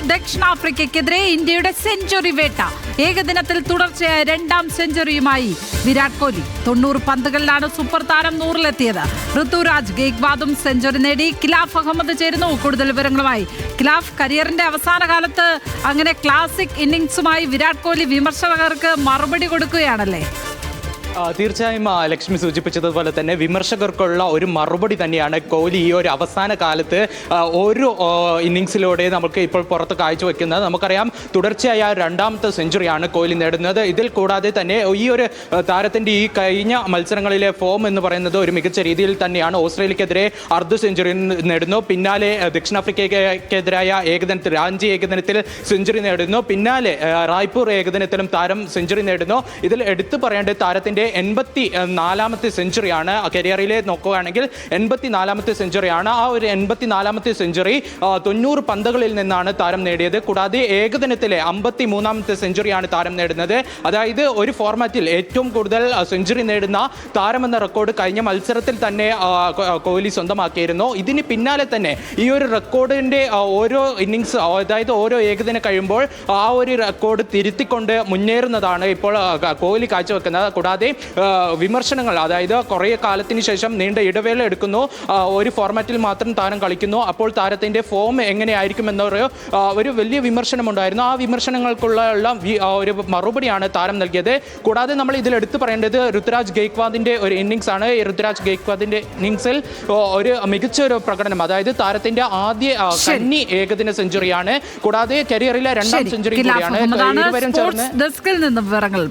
ദക്ഷിണാഫ്രിക്കയ്ക്കെതിരെ ഇന്ത്യയുടെ സെഞ്ചുറി വേട്ട. ഏകദിനത്തിൽ തുടർച്ചയായ രണ്ടാം സെഞ്ചുറിയുമായി വിരാട് കോഹ്ലി. തൊണ്ണൂറ് പന്തുകളിലാണ് സൂപ്പർ താരം നൂറിലെത്തിയത്. ഋതുരാജ് ഗെയ്ക്വാദും സെഞ്ചുറി നേടി കിലാഫ് അഹമ്മദ് ചേരുന്നു. കൂടുതൽ വിവരങ്ങളുമായി കിലാഫ് കരിയറിന്റെ അവസാന കാലത്ത് അങ്ങനെ ക്ലാസിക് ഇന്നിംഗ്സുമായി വിരാട് കോഹ്ലി വിമർശകർക്ക് മറുപടി കൊടുക്കുകയാണല്ലേ? തീർച്ചയായും ലക്ഷ്മി സൂചിപ്പിച്ചതുപോലെ തന്നെ വിമർശകർക്കുള്ള ഒരു മറുപടി തന്നെയാണ് കോഹ്ലി ഈ ഒരു അവസാന കാലത്ത് ഒരു ഇന്നിങ്സിലൂടെ നമുക്ക് ഇപ്പോൾ പുറത്ത് കാഴ്ചവെക്കുന്നത് നമുക്കറിയാം തുടർച്ചയായ രണ്ടാമത്തെ സെഞ്ചുറിയാണ് കോഹ്ലി നേടുന്നത്. ഇതിൽ കൂടാതെ തന്നെ ഈ ഒരു താരത്തിന്റെ ഈ കഴിഞ്ഞ മത്സരങ്ങളിലെ ഫോം എന്ന് പറയുന്നത് ഒരു മികച്ച രീതിയിൽ തന്നെയാണ് ഓസ്ട്രേലിയക്കെതിരെ അർദ്ധ സെഞ്ചുറി നേടുന്നു. പിന്നാലെ ദക്ഷിണാഫ്രിക്കയ്ക്കെതിരായ ഏകദിനത്തിൽ റാഞ്ചി ഏകദിനത്തിൽ സെഞ്ചുറി നേടുന്നു. പിന്നാലെ റായ്പൂർ ഏകദിനത്തിലും താരം സെഞ്ചുറി നേടുന്നു. ഇതിൽ എടുത്തു പറയേണ്ടത് താരത്തിന്റെ എൺപത്തി നാലാമത്തെ സെഞ്ചുറിയാണ് കരിയറിലെ നോക്കുകയാണെങ്കിൽ എൺപത്തി നാലാമത്തെ സെഞ്ചുറിയാണ്. ആ ഒരു എൺപത്തി നാലാമത്തെ സെഞ്ചുറി തൊണ്ണൂറ് പന്തുകളിൽ നിന്നാണ് താരം നേടിയത്. കൂടാതെ ഏകദിനത്തിലെ അമ്പത്തി മൂന്നാമത്തെ സെഞ്ചുറിയാണ് താരം നേടുന്നത്. അതായത് ഒരു ഫോർമാറ്റിൽ ഏറ്റവും കൂടുതൽ സെഞ്ചുറി നേടുന്ന താരമെന്ന റെക്കോർഡ് കഴിഞ്ഞ മത്സരത്തിൽ തന്നെ കോഹ്ലി സ്വന്തമാക്കിയിരുന്നു. ഇതിന് പിന്നാലെ തന്നെ ഈ ഒരു റെക്കോർഡിന്റെ ഓരോ ഇന്നിങ്സ് അതായത് ഓരോ ഏകദിനം കഴിയുമ്പോൾ ആ ഒരു റെക്കോർഡ് തിരുത്തിക്കൊണ്ട് മുന്നേറുന്നതാണ് ഇപ്പോൾ കോഹ്ലി കാഴ്ചവെക്കുന്നത്. കൂടാതെ വിമർശനങ്ങൾ അതായത് കുറേ കാലത്തിന് ശേഷം നീണ്ട ഇടവേള എടുക്കുന്നു. ഒരു ഫോർമാറ്റിൽ മാത്രം താരം കളിക്കുന്നു. അപ്പോൾ താരത്തിന്റെ ഫോം എങ്ങനെയായിരിക്കും എന്നൊരു ഒരു വലിയ വിമർശനമുണ്ടായിരുന്നു. ആ വിമർശനങ്ങൾക്കുള്ള ഒരു മറുപടിയാണ് താരം നൽകിയത്. കൂടാതെ നമ്മൾ ഇതിൽ എടുത്തു പറയേണ്ടത് ഋതുരാജ് ഗെയ്ക്വാദിന്റെ ഒരു ഇന്നിങ്സ് ആണ്. ഋതുരാജ് ഗെയ്ക്വാദിന്റെ ഇന്നിങ്സിൽ ഒരു മികച്ച ഒരു പ്രകടനം അതായത് താരത്തിന്റെ ആദ്യ കന്നി ഏകദിന സെഞ്ചുറിയാണ്. കൂടാതെ കരിയറിലെ രണ്ടാം സെഞ്ചുറി കൂടിയാണ്. ഇരുവരും ചേർന്ന് ഡെസ്കിൽ നിന്ന് വിവരങ്ങൾ